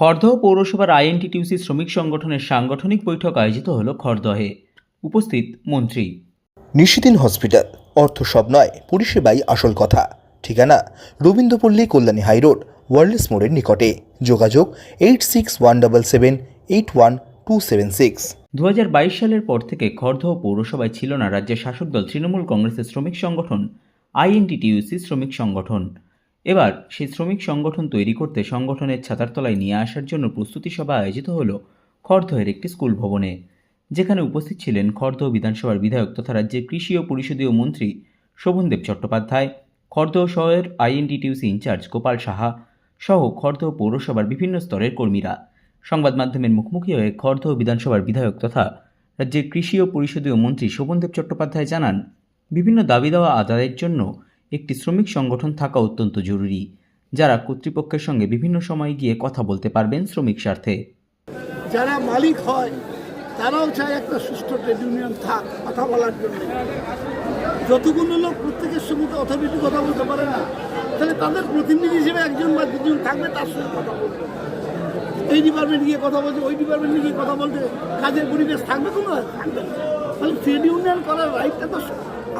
খড়দহ পৌরসভার আইএনটিটিউসি শ্রমিক সংগঠনের সাংগঠনিক বৈঠক আয়োজিত হল খড়দহে উপস্থিত মন্ত্রী। নিশিদিন হসপিটাল অর্থ সব নয় পরিষেবাই আসল কথা। ঠিকানা রবীন্দ্রপল্লী কল্যাণী হাইরোড ওয়ার্ল্ডস মোড়ের নিকটে। যোগাযোগ eight six one double seven eight one two seven six. দু হাজার বাইশ সালের পর থেকে খড়দহ পৌরসভায় ছিল না রাজ্যের শাসক দল তৃণমূল কংগ্রেসের শ্রমিক সংগঠন আইএনটিটিউসি শ্রমিক সংগঠন। এবার সেই শ্রমিক সংগঠন তৈরি করতে সংগঠনের ছাতার তলায় নিয়ে আসার জন্য প্রস্তুতি সভা আয়োজিত হল খড়দহের একটি স্কুল ভবনে, যেখানে উপস্থিত ছিলেন খড়দহ বিধানসভার বিধায়ক তথা রাজ্যের কৃষি ও পরিষদীয় মন্ত্রী শোভনদেব চট্টোপাধ্যায় খড়দহ শহরের আইএনটিটিউসি ইনচার্জ গোপাল সাহা সহ খড়দহ পৌরসভার বিভিন্ন স্তরের কর্মীরা। সংবাদ মাধ্যমের মুখোমুখি হয়ে খড়দহ বিধানসভার বিধায়ক তথা রাজ্যের কৃষি ও পরিষদীয় মন্ত্রী শোভনদেব চট্টোপাধ্যায় জানান, বিভিন্ন দাবি দেওয়া আদায়ের জন্য একটি শ্রমিক সংগঠন থাকা অত্যন্ত জরুরি, যারা কর্তৃপক্ষের সঙ্গে বিভিন্ন সময় গিয়ে কথা বলতে পারবেন শ্রমিক স্বার্থে। যারা মালিক হয়, তারাও চায় একটা সুস্থ ট্রেড ইউনিয়ন থাক, কথা বলার জন্য। যতগুলো লোক প্রত্যেকের সঙ্গে অথরিটি কথা বলতে পারে না, তাহলে তাদের প্রতিনিধি হিসেবে একজন বা দুজন থাকবে, তার সঙ্গে কথা বলবে। এই ডিপার্টমেন্ট গিয়ে কথা বলছে, ওই ডিপার্টমেন্টে গিয়ে কথা বলতে কাজের পরিবেশ থাকবে কোনো? থাকবে না। তাহলে ট্রেড ইউনিয়ন করার রাইটটা তো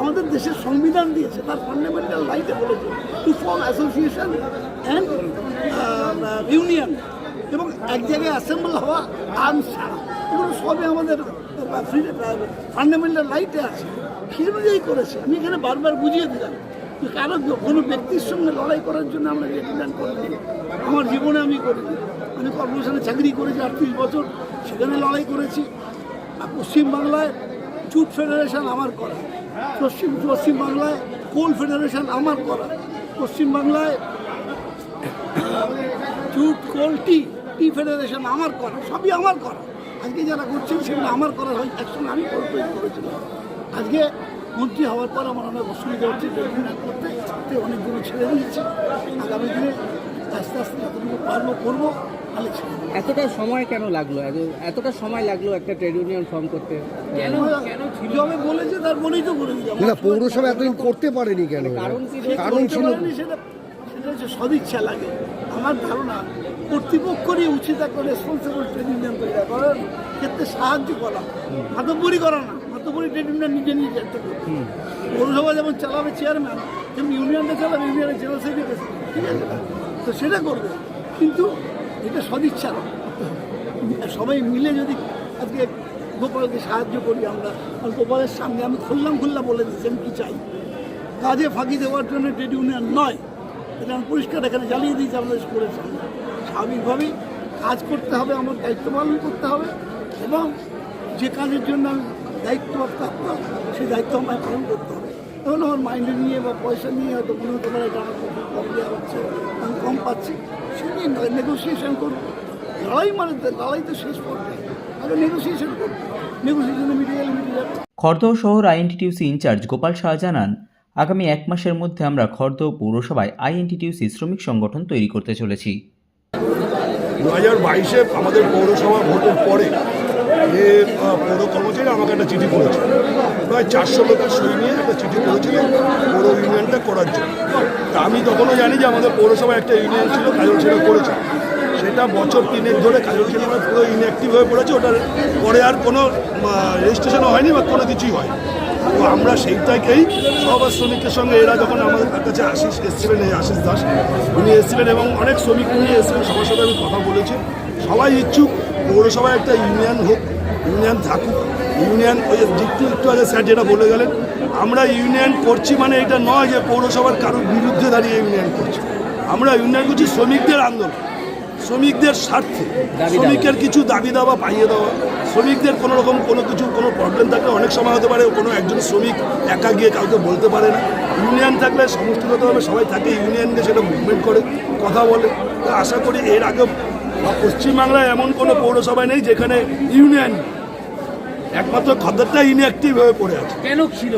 আমাদের দেশের সংবিধান দিয়েছে, তার ফান্ডামেন্টাল রাইটে বলেছে to form association and union এবং এক জায়গায় অ্যাসেম্বল হওয়া আর্মস এগুলো সবই আমাদের ফান্ডামেন্টাল রাইটে আছে। সেই অনুযায়ী করেছে। আমি এখানে বারবার বুঝিয়ে দিলাম যে কারও কোনো ব্যক্তির সঙ্গে লড়াই করার জন্য আমরা রেকমেন্ড করিনি আমার জীবনে আমি করিনি। আমি কর্পোরেশনে চাকরি করেছি আটত্রিশ বছর, সেখানে লড়াই করেছি। পশ্চিমবাংলায় জুট ফেডারেশন আমার করা। পশ্চিম পশ্চিমবাংলায় কোল ফেডারেশন আমার করা। পশ্চিমবাংলায় জুট, কোল, টি টি ফেডারেশন আমার করা, সবই আমার করা। আজকে যারা করছেন, সেগুলো আমার করা হয়, একসঙ্গে আমি করতে করেছিলাম। আজকে মন্ত্রী হওয়ার পর আমার অনেক অসুবিধা হচ্ছে করতে, অনেকগুলো ছেড়ে দিয়েছি। আগামী দিনে আস্তে আস্তে যতটুকু পারব, করব। এতটা সময় কেন লাগল? এতটা সময় লাগল একটা ট্রেড ইউনিয়ন ফর্ম করতে? কেন যবে বলেছে তার বলেই তো করে দিলাম না পৌরসভা এতদিন করতে পারেনি কেন? কারণ কারণ ছিল সেটা সেটা হচ্ছে সদিচ্ছা লাগে। আমার ধারণা কর্তৃপক্ষরই উচিত একটা রেসপন্সিবল ট্রেড ইউনিয়ন তৈরি করার ক্ষেত্রে সাহায্য করা। মাতব্বরি করা না মাতব্বরি ট্রেড ইউনিয়ন নিজে নিজে করতে পৌরসভা যেমন চালাবে চেয়ারম্যান তেমনি ইউনিয়নটা চালাবে ইউনিয়নের জেনারেল সেক্রেটারি ঠিক আছে? তো সেটা করবে। কিন্তু এটা সদিচ্ছা। সবাই মিলে যদি আজকে গোপালকে সাহায্য করি আমরা, আর গোপালের সামনে আমি খুললাম খুললাম বলে দিচ্ছি, আমি কী চাই? কাজে ফাঁকি দেওয়ার জন্য ট্রেড ইউনিয়ন নয়, এটা আমি পরিষ্কার এখানে জ্বালিয়ে দিয়েছি আমাদের স্কুলের করেছি স্বাভাবিকভাবেই কাজ করতে হবে, আমার দায়িত্ব পালন করতে হবে, এবং যে কাজের জন্য আমি দায়িত্ব প্রাপ্ত সেই দায়িত্ব আমায় পালন করতে হবে। এখন আমার মাইন্ডে নিয়ে বা পয়সা নিয়ে হয়তো মনে হতে পারে এটা আমার কম দেওয়া হচ্ছে আমি কম পাচ্ছি সে নিয়ে নেগোসিয়েশন করব। লড়াই মানে লড়াই তো শেষ পর্যায়ে। আগে নেগোসিয়েশন করব। নেগোসিয়েশনে মিটে গেলে মিটে যাবে। খড়দহ শহর আইএনটিটিউসি ইনচার্জ গোপাল শাহ জানান আগামী এক মাসের মধ্যে আমরা খড়দহ পৌরসভায় আইএনটিটিউসি শ্রমিক সংগঠন তৈরি করতে চলেছি। দু হাজার বাইশে আমাদের পৌরসভা ভোটের পরে যে পৌর কর্মচারী আমাকে একটা চিঠি করেছে। প্রায় চারশো লোকের সই নিয়ে একটা চিঠি করেছিল পৌর ইউনিয়নটা করার জন্য। তা আমি তখনও জানি যে আমাদের পৌরসভায় একটা ইউনিয়ন ছিল, কাজল ছেলে করেছে। সেটা বছর তিনেক ধরে কাজল আমার পুরো ইনঅ্যাক্টিভ হয়ে পড়েছে, ওটার পরে আর কোনো রেজিস্ট্রেশনও হয়নি বা কোনো কিছুই হয়নি। তো আমরা সেইটাকেই সব শ্রমিকের সঙ্গে, এরা যখন আমাদের কাছে আশিস এসেছিলেন, এই আশিস দাস, উনি এসেছিলেন এবং অনেক শ্রমিক নিয়ে এসেছিলেন। সবার সাথে আমি কথা বলেছি। সবাই ইচ্ছুক পৌরসভায় একটা ইউনিয়ন হোক ইউনিয়ন থাকুক ইউনিয়ন ওই যে একটু আগে স্যার যেটা বলে গেলেন আমরা ইউনিয়ন করছি মানে এটা নয় যে পৌরসভার কারোর বিরুদ্ধে দাঁড়িয়ে ইউনিয়ন করছি। আমরা ইউনিয়ন করছি শ্রমিকদের আন্দোলন শ্রমিকদের স্বার্থে শ্রমিকের কিছু দাবি দাওয়া পাইয়ে দেওয়া শ্রমিকদের কোনো রকম কোনো কিছু কোনো প্রবলেম থাকলে অনেক সময় হতে পারে কোনো একজন শ্রমিক একা গিয়ে কাউকে বলতে পারে না। ইউনিয়ন থাকলে সমষ্টিগতভাবে সবাই থাকে ইউনিয়ন নিয়ে সেটা মুভমেন্ট করে কথা বলে। তো আশা করি এর আগে পশ্চিমবাংলায় এমন কোনো পৌরসভায় নেই যেখানে ইউনিয়ন একমাত্র খদ্দারটা ইনঅ্যাক্টিভ হয়ে পড়ে আছে। কেন ছিল?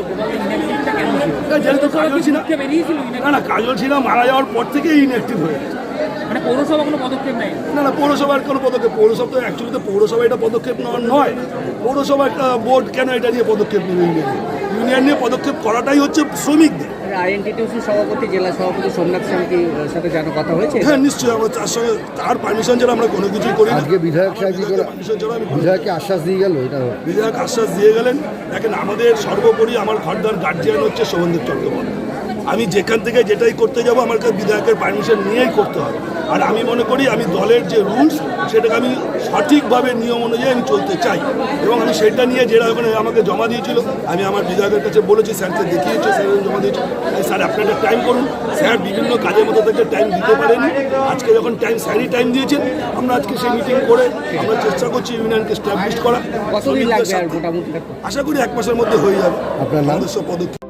যেহেতু কাজল বেরিয়েছিল না না কাজল ছিল মারা যাওয়ার পর থেকেই ইনঅ্যাক্টিভ হয়ে গেছে মানে পৌরসভা কোনো পদক্ষেপ নেই না না পৌরসভার কোনো পদক্ষেপ পৌরসভা তো অ্যাকচুয়ালি তো পৌরসভা এটা পদক্ষেপ নেওয়ার নয়। পৌরসভা একটা বোর্ড কেন এটা নিয়ে পদক্ষেপ নেবে নিয়ে? ইউনিয়ন নিয়ে পদক্ষেপ করাটাই হচ্ছে শ্রমিকদের। আইএনটিটিউসি সভাপতি জেলা সভাপতি সোমনাথ সেনকে সাথে যেন কথা হয়েছে? হ্যাঁ নিশ্চয়ই আমার তার সঙ্গে তার পারমিশন ছাড়া আমরা কোনো কিছুই করি না। আজকে বিধায়ক সাহেব পারমিশন ছাড়া আমি বিধায়ককে আশ্বাস দিয়ে গেল? এটা বিধায়ক আশ্বাস দিয়ে গেলেন। দেখেন আমাদের সর্বোপরি আমার ঘরদার গার্জিয়ান হচ্ছে শোভনদেব চট্টোপাধ্যায় আমি যেখান থেকে যেটাই করতে যাব আমার কাছে বিধায়কের পারমিশন নিয়েই করতে হবে। আর আমি মনে করি আমি দলের যে রুলস সেটাকে আমি সঠিকভাবে নিয়ম অনুযায়ী আমি চলতে চাই। এবং আমি সেটা নিয়ে যেটা ওখানে আমাকে জমা দিয়েছিল আমি আমার বিধায়কের কাছে বলেছি স্যারকে দেখিয়েছি স্যার জমা দিয়েছে। স্যার আপনি একটা টাইম করুন। স্যার বিভিন্ন কাজের মধ্যে থেকে টাইম দিতে পারেনি। আজকে যখন টাইম স্যারই টাইম দিয়েছেন আমরা আজকে সেই মিটিং করে আমরা চেষ্টা করছি ইউনিয়নকে স্ট্যাবলিশ করা। আশা করি এক মাসের মধ্যে হয়ে যাবে। আপনার নাম? Padakshep